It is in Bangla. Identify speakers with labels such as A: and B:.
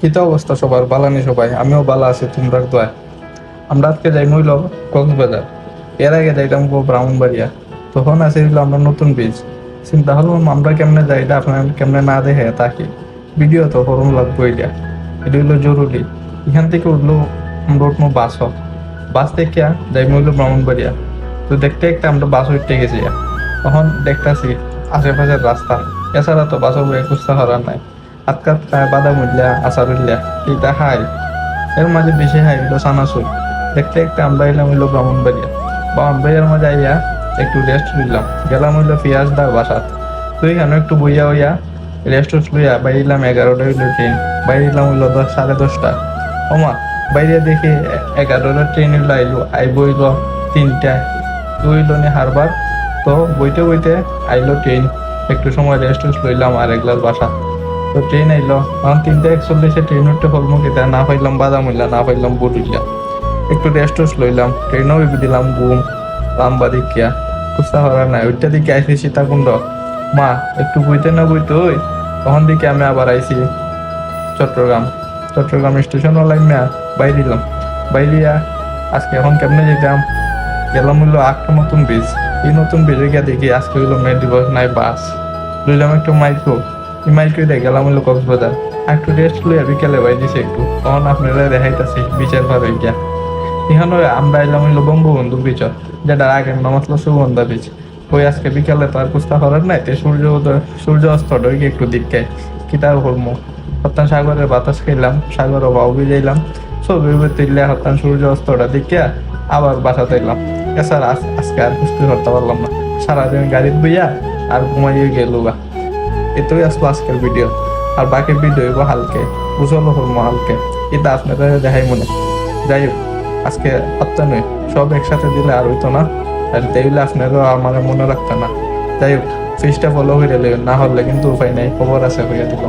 A: কি তো অবস্থা সবার? বালানি সবাই। আমিও বালা আছি তোমরা দোয়ায় আমরা আজকে যাই মইল কক্সবাজার। এর আগে যাইতাম গো ব্রাহ্মণবাড়িয়া। তখন আছে হইল আমরা নতুন বীজ। চিন্তা হলো আমরা কেমনে যাই? এটা আপনার কেমনে না দেখে তাকে? ভিডিও তো করুন লাগবো এটা। এটা হইল জরুরি। এখান থেকে উঠল আমরা উঠবো বাস হোক বাস থেকে যাই মইল ব্রাহ্মণবাড়িয়া। তো দেখতে দেখতে আমরা বাস উঠতে গেছি। তখন দেখতাছি আশেপাশের রাস্তা। এছাড়া তো বাসও বয়ে খুঁজতে হরার নাই। আজকাল খায় বাদাম উঠলা, আচার উঠলা এইটা খাই এর মাঝে বেশি খাই হইল সানাসুর দেখতে দেখতে আমরা এলাম হইল ব্রাহ্মণবাড়িয়া। ব্রাহ্মণবাড়িয়ার মাঝে আইয়া একটু রেস্ট নিলাম। গেলাম হইল পিয়াজ দা বাসাত তো এখানে একটু বইয়া হইয়া রেস্ট লইয়া বাইরিলাম এগারোটা হইল ট্রেন বাইরিলাম হইল দশ, সাড়ে দশটা। ওমা, বাইরে দেখি এগারোটা ট্রেন হইল আইলো, আইব হইল তিনটায়। তো হইল নি হারবার। তো বইতে বইতে আইলো ট্রেন একটু সময় রেস্ট লইলাম আর এক গ্লাস বাসা। তো ট্রেন আইলো। তখন তিনটা একচল্লিশে ট্রেন উঠতে হলমো কেতা না পাইলাম বাদাম হইলা, না পাইলাম বুট হইলা। একটু রেস্ট লইলাম। ট্রেনও দিলাম, ঘুম লাম্বা দেখিয়া কুস্তা হওয়ার নাই। ওইটা দিকে আইসি সীতাকুণ্ড। মা, একটু বইতে না বইতে ওই তখন দিকে আমি আবার আইছি চট্টগ্রাম। চট্টগ্রাম স্টেশন লাইন না বাইরিলাম বাইরিয়া আজকে এখন কেমনে যেতাম গেলাম হইল আটটা নতুন বীজ এই নতুন বীজে গিয়ে দেখি আজকে হইল মে দিবস নাই বাস। লইলাম একটু মাইক্রো এই করে দিয়ে গেলাম হইল কক্সবাজার। একটু রেস্ট লইয়া বিকেলে দিছে একটু। তখন আপনারা দেখাইতাছি বিচের ভাবে গিয়া এখানে আমরা এলাম হইল বঙ্গবন্ধু বিচ যেটা আগের নাম আসলো সুগন্ধা বিচ ওই আজকে বিকালে তো আর কুস্তা করার নাই, তে সূর্য সূর্য অস্ত ডইকে একটু দিকে কিতার করব হত্যান সাগরের বাতাস খাইলাম, সাগর বাউ যাইলাম ছবি তুললে হত্যান সূর্য অস্তটা দিকে আবার বাসাতে এলাম এছাড়া আজকে আর কুস্তি করতে পারলাম না। সারাদিন গাড়ির বইয়া আর ঘুমাইয়ে গেল আসব আসলো আজকের ভিডিও আর বাকি ভিডিও এবার হালকে বুঝলো হলো হালকে। এটা আপনাদের দেখাই মনে। যাই হোক, আজকে হত্যা নয়, সব একসাথে দিলে আর হইতো না। আর দেখলে আপনারও আমার মনে রাখতো না। যাই হোক ফিসটা ফলো হয়ে না হলে কিন্তু উপায় নাই, খবর আছে হইয়া দিল।